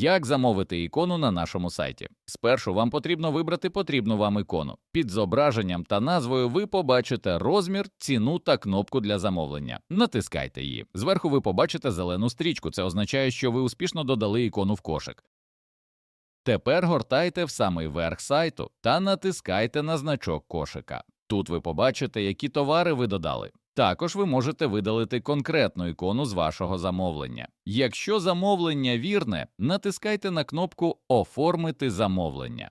Як замовити ікону на нашому сайті? Спершу вам потрібно вибрати потрібну вам ікону. Під зображенням та назвою ви побачите розмір, ціну та кнопку для замовлення. Натискайте її. Зверху ви побачите зелену стрічку. Це означає, що ви успішно додали ікону в кошик. Тепер гортайте в самий верх сайту та натискайте на значок кошика. Тут ви побачите, які товари ви додали. Також ви можете видалити конкретну ікону з вашого замовлення. Якщо замовлення вірне, натискайте на кнопку Оформити замовлення.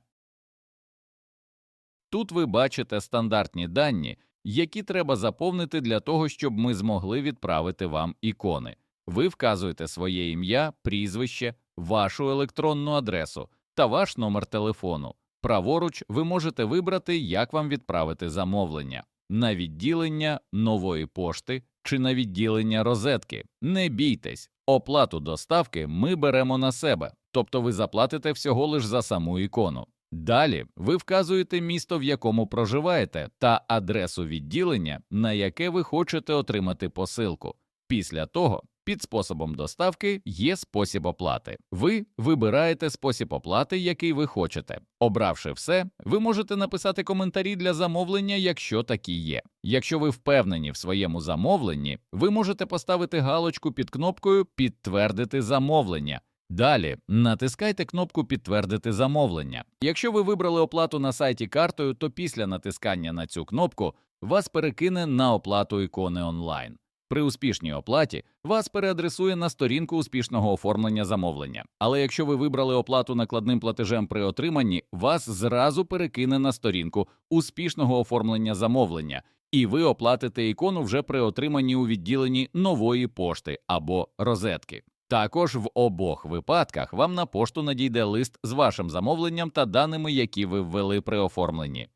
Тут ви бачите стандартні дані, які треба заповнити для того, щоб ми змогли відправити вам ікони. Ви вказуєте своє ім'я, прізвище, вашу електронну адресу та ваш номер телефону. Праворуч ви можете вибрати, як вам відправити замовлення на відділення нової пошти чи на відділення розетки. Не бійтесь, оплату доставки ми беремо на себе, тобто ви заплатите всього лиш за саму ікону. Далі ви вказуєте місто, в якому проживаєте, та адресу відділення, на яке ви хочете отримати посилку. Після того під способом доставки є спосіб оплати. Ви вибираєте спосіб оплати, який ви хочете. Обравши все, ви можете написати коментарі для замовлення, якщо такі є. Якщо ви впевнені в своєму замовленні, ви можете поставити галочку під кнопкою Підтвердити замовлення. Далі натискайте кнопку Підтвердити замовлення. Якщо ви вибрали оплату на сайті картою, то після натискання на цю кнопку вас перекине на оплату ікони онлайн. При успішній оплаті вас переадресує на сторінку успішного оформлення замовлення. Але якщо ви вибрали оплату накладним платежем при отриманні, вас зразу перекине на сторінку успішного оформлення замовлення, і ви оплатите ікону вже при отриманні у відділенні нової пошти або розетки. Також в обох випадках вам на пошту надійде лист з вашим замовленням та даними, які ви ввели при оформленні.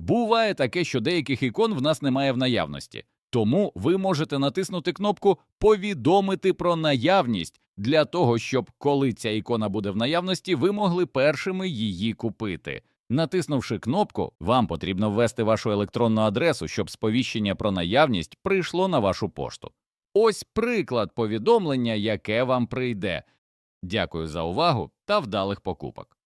Буває таке, що деяких ікон в нас немає в наявності. Тому ви можете натиснути кнопку Повідомити про наявність для того, щоб коли ця ікона буде в наявності, ви могли першими її купити. Натиснувши кнопку, вам потрібно ввести вашу електронну адресу, щоб сповіщення про наявність прийшло на вашу пошту. Ось приклад повідомлення, яке вам прийде. Дякую за увагу та вдалих покупок.